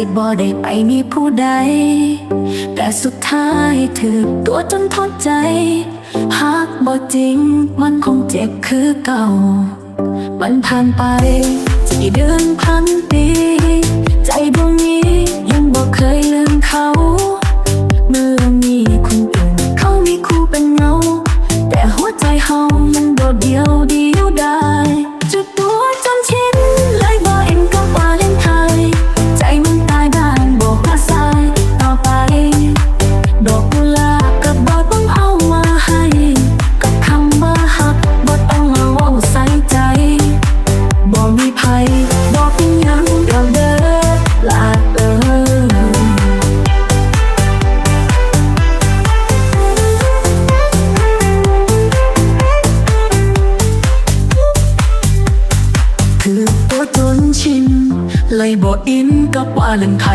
สิบ่ได้ไปมีผู้ใด แต่สุดท้ายถือตัวจนทนใจหากบ่จริงมันคงเจ็บคือเก่า มันผ่านไปกี่เดือนพันปี ใจดวงนี้ยังบ่เคยลืมเขาเมื่อมีคนอื่นเขามีคู่เป็นเงา แต่หัวใจเฮามันโดดเดียว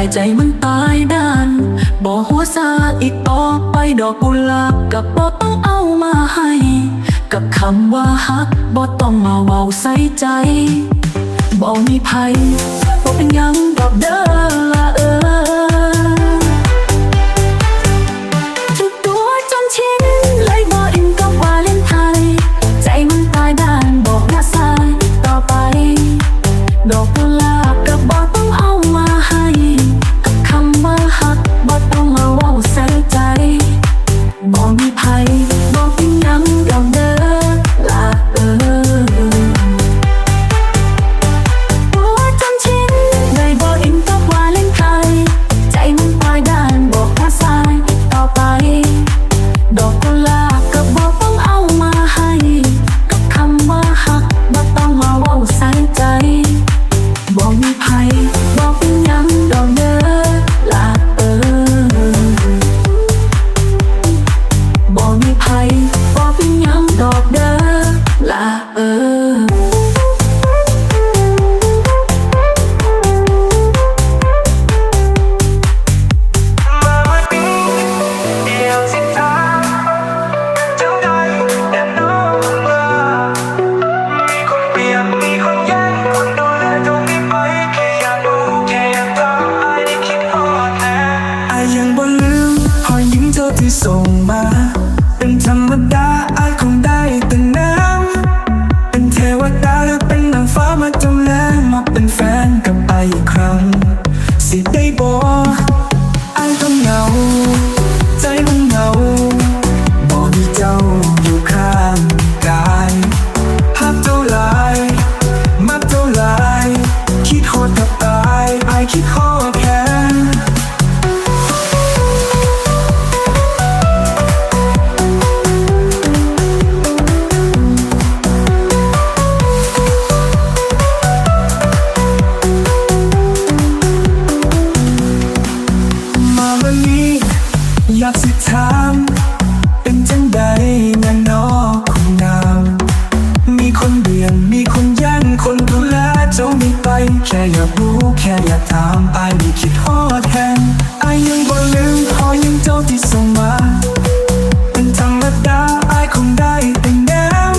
ายใจมันตายด้านบ่หัวซาอีกต่อไปดอกกุหลาบกับบ่ต้องเอามาให้ กับคำว่าฮักบ่ต้องมาเว้าใส่ใจบ่มีภัยบ่เป็นยังดอกเด้อละเออ ค่อามไอ้ไม่คิดฮอดแทนไอ้ยังบ่ลืมพอยังเจ้าที่ส่งมาเป็นธรรมดาไอ้คงได้แต่แง้ม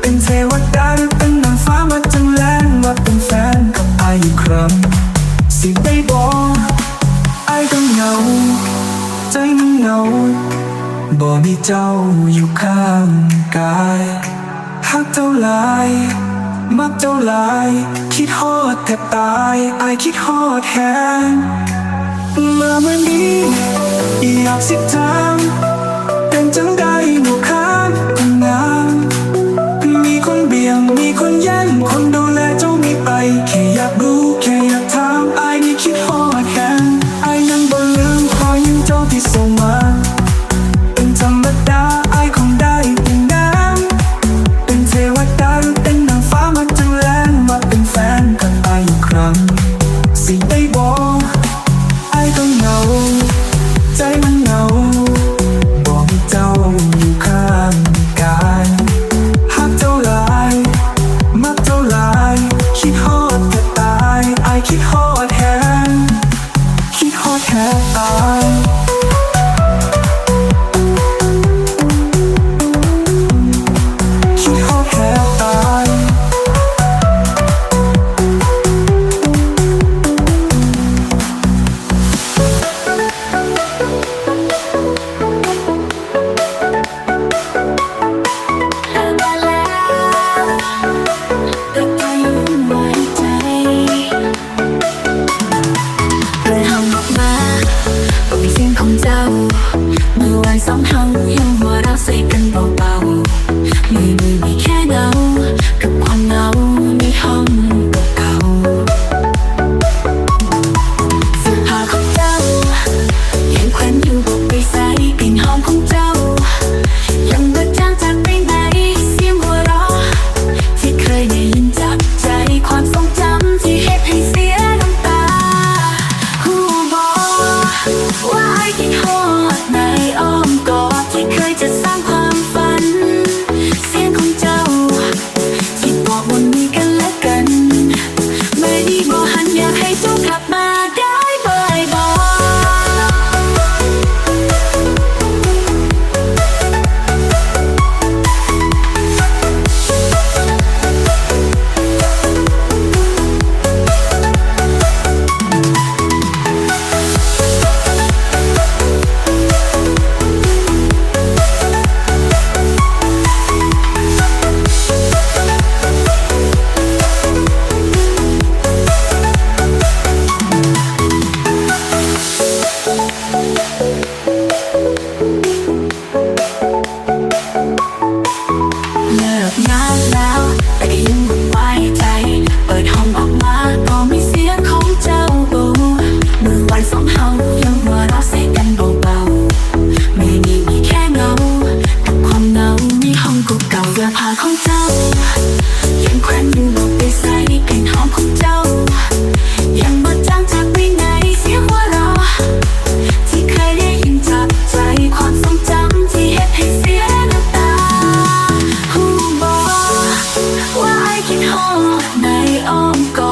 เป็นเทวดาหรือเป็นนางฟ้ามาจังแลงมาเป็นแฟนกับไอ้อีกครั้งสิได้บอกไอ้ก็เหงา ใจมันเหงาบ่มีเจ้าอยู่ข้างกายหักเท่าไร มักเท่าไรคิดฮอดแทบตายไอคิดฮอดแฮงมาวันนี้อยากสิถามเป็นจังใดหนูข้างคนงามมีคนเบี่ยงมีคนแย่งคนดูแลเจ้าไม่ไป แค่อยากรู้แค่อยากถามไอ้นี่คิดฮอดแฮงไอ้ยังบ่ลืมรอยยิ้มเจ้าที่ส่งมา คิดฮอดในอ้อมกอด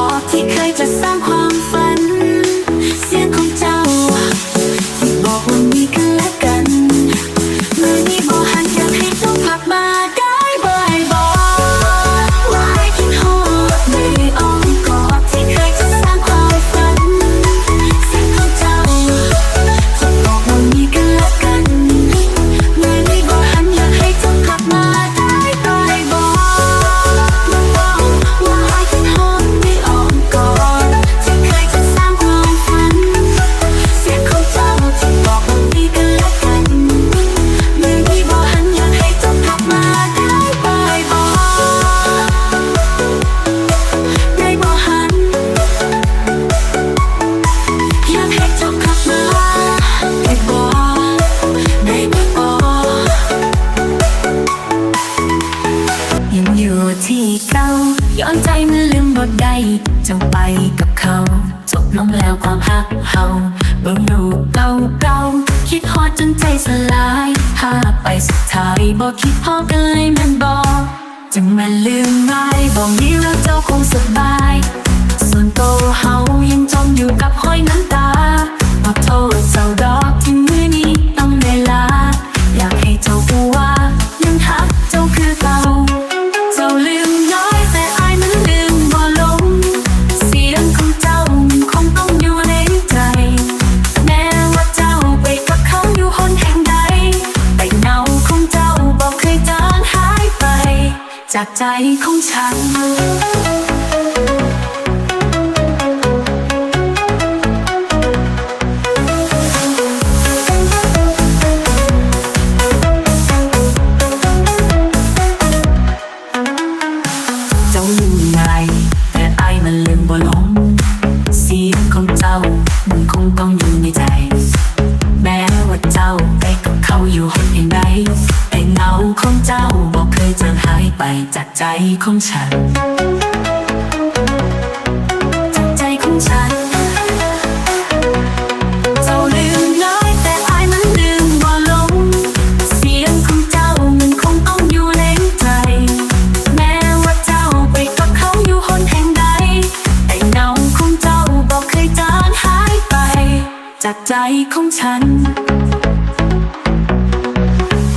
จึงมาลืมไรบอกนี้แล้วเจ้าคงสบาย ส่วนโตเฮายังจมอยู่กับห้อยน้ำตาพอโทษเศร้าดอ จากใจของฉันแต่ไอมันลืมบ่ลงเสียงของเจ้ามันคงต้อง ใจของฉัน จากใจของฉัน เจ้าลืมน้อยแต่อายมันลืมบ่ลง เสียงของเจ้ามันคงต้องอยู่ในใจ แม้ว่าเจ้าไปกับเขาอยู่หนแห่งใด แต่เงาของเจ้าบอกเคยจางหายไป จากใจของฉัน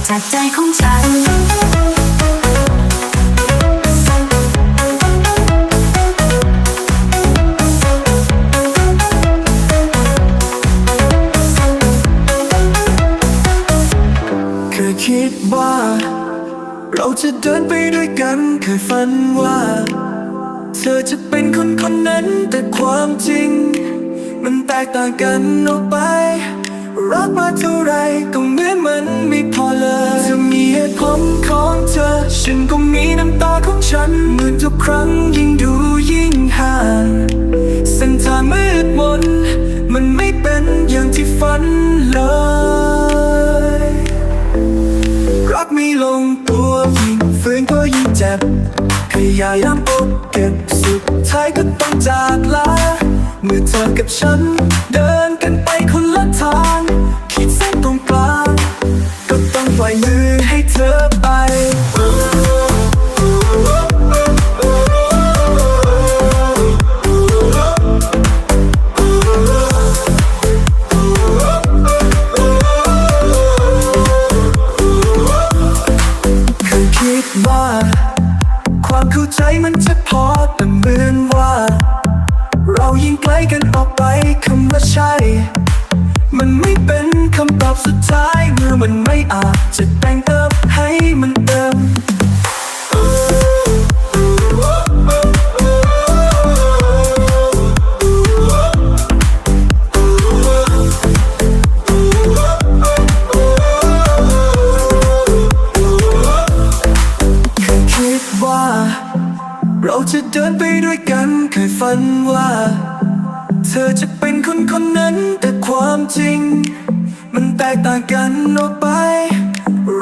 จากใจของฉัน คิดว่า เราจะเดินไปด้วยกันเคยฝันว่า เธอจะเป็นคนคนนั้นแต่ความจริง มันแตกต่างกันออกไป รักมาเท่าไรก็เหมือนมันไม่พอเลยจะมีเหตุผลของเธอ ฉันก็มีน้ำตาของฉันเหมือนทุกครั้งยิ่งดูยิ่ง อยายามปกเก็บสุดท้ายก็ต้องจากลา เมื่อเธอกับฉัน เดินกันไปคนละทาง มันไม่เป็นคำตอบสุดท้ายเมื่อมันไม่อาจจะแต่งเติมให้มันเติมเคยคิดว่าเราจะเดินไปด้วยกันเคยฝันว่า เธอจะ คนคนนั้นแต่ความจริง มันแตกต่างกันออกไป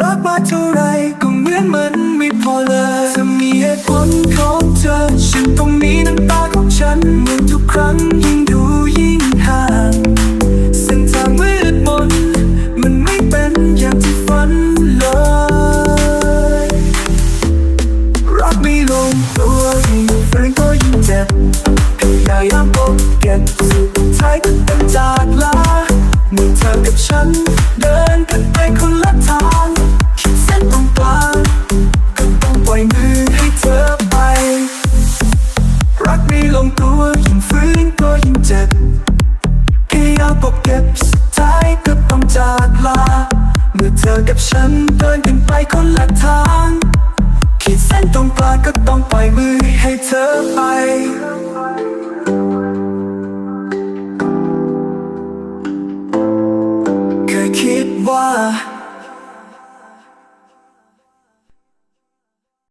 รักมาเท่าไรก็เหมือนมันไม่พอเลยจะมีเหตุผลของเธอ ฉันต้องมีน้ำตาของฉันเหมือนทุกครั้งยิ่งดูยิ่งห่างเส้นทางมืดมนมันไม่เป็นอย่างที่ฝัน พยาปกเก็บสุดท้ายก็ต้องจากลา เมื่อเธอกับฉันเดินกันไปคนละทาง ขีดเส้นตรงกลางก็ต้องปล่อยมือให้เธอไปเคยคิดว่า